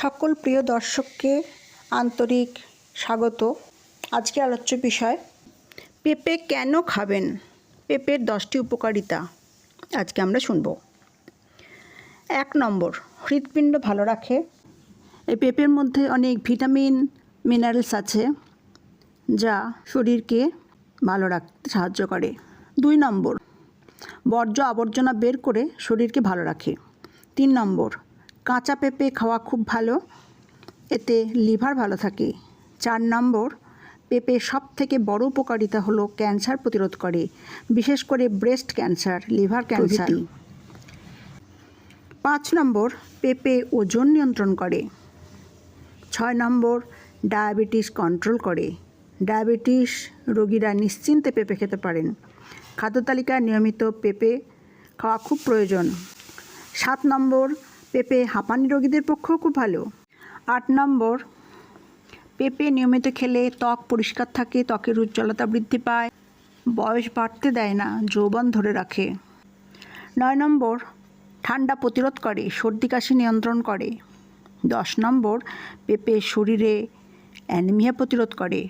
সকল প্রিয় দর্শককে আন্তরিক স্বাগত। আজকে আলোচ্য বিষয়, পেঁপে কেন খাবেন? পেঁপের দশটি উপকারিতা আজকে আমরা শুনব। এক নম্বর, হৃৎপিণ্ড ভালো রাখে। এই পেঁপের মধ্যে অনেক ভিটামিন, মিনারেলস আছে, যা শরীরকে ভালো রাখতে সাহায্য করে। দুই নম্বর, বর্জ্য আবর্জনা বের করে শরীরকে ভালো রাখে। তিন নম্বর কাঁচা পেঁপে খাওয়া খুব ভালো। এতে লিভার ভালো থাকে। চার নম্বর পেঁপে সব থেকে বড় উপকারিতা হলো ক্যান্সার প্রতিরোধ করে বিশেষ করে ব্রেস্ট ক্যান্সার লিভার ক্যান্সার। পাঁচ নম্বর পেঁপে ওজন নিয়ন্ত্রণ করে। ছয় নম্বর ডায়াবেটিস কন্ট্রোল করে। ডায়াবেটিস রোগীরা নিশ্চিন্তে পেঁপে খেতে পারেন। খাদ্য তালিকায় নিয়মিত পেঁপে খাওয়া খুব প্রয়োজন। সাত নম্বর পেঁপে হাঁপানি রোগীদের পক্ষেও খুব ভালো। আট নম্বর, পেঁপে নিয়মিত খেলে ত্বক পরিষ্কার থাকে, ত্বকের উজ্জ্বলতা বৃদ্ধি পায়, বয়স বাড়তে দেয় না, যৌবন ধরে রাখে। নয় নম্বর, ঠান্ডা প্রতিরোধ করে, সর্দি কাশি নিয়ন্ত্রণ করে। দশ নম্বর, পেঁপে শরীরে অ্যানিমিয়া প্রতিরোধ করে।